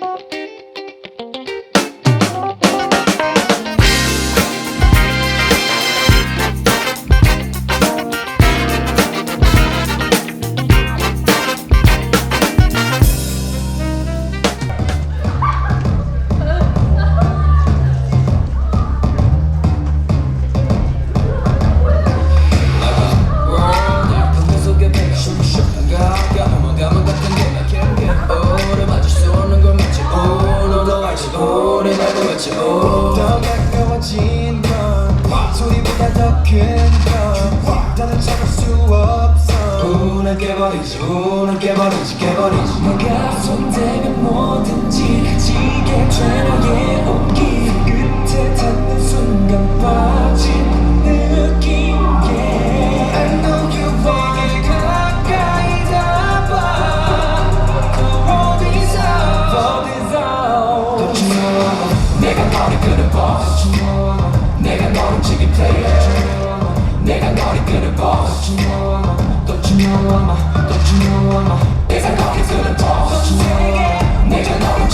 Bye. 나는 참을 수 없어. 운을 깨버리지 운을 깨버리지 깨버리지. 내가 손대면 뭐든지 지게 돼 너의 온기. 끝에 닿는 순간 빠진 느낌. Yeah. I know you want it 가까이 다봐 그 어디서 어디서 Don't you know 내가 너를 끄는 boss 내가 너를 지kin player 내가 너를 끄는 boss Don't you know I'm a Don't you know I'm a 내가 너를 끄는 boss 내가 너를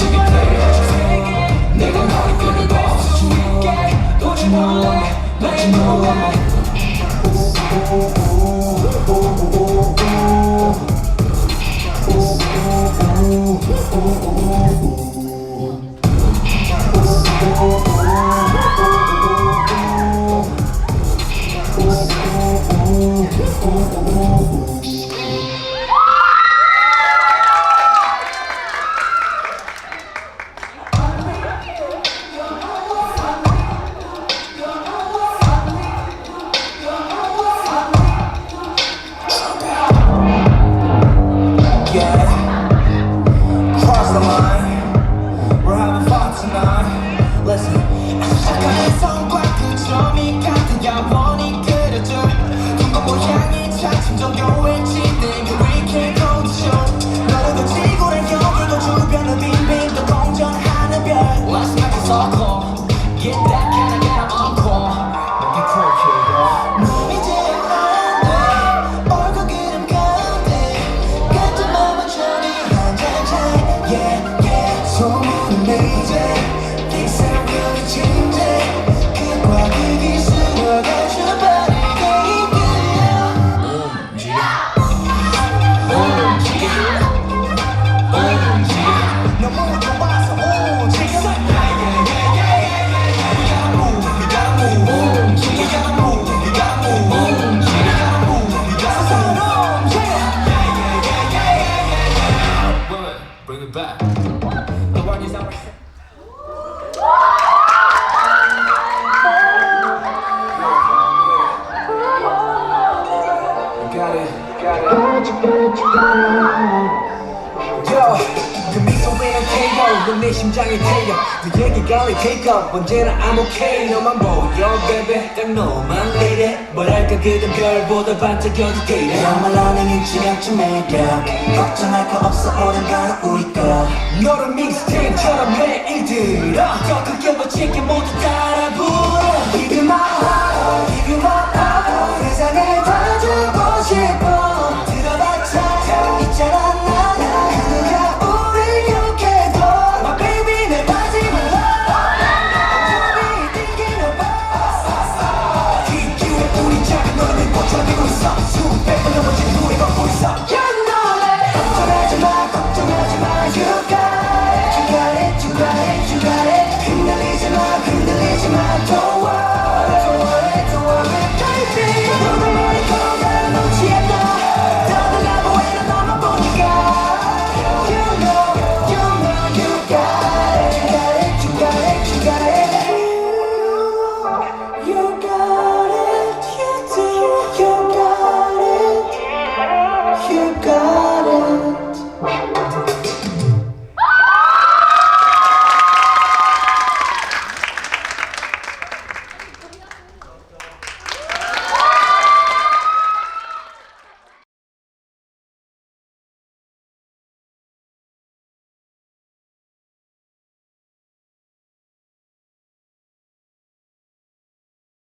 Bring it back The one is our Got it Got Yo, 그 미소에는 KO 내 심장이 태워 그 얘기가 왜 take up 언제나 I'm okay. 너만 보여 baby. 딱 너만 lady 뭐랄까 그댄 별보다 반짝여도 day 정말 너는 인치명쯤 매력. 걱정할 거 없어 오랜 바로 우리 거. 너를 믹스테이프처럼 매일 들어 더 크게 멋지게 모두 따라 부르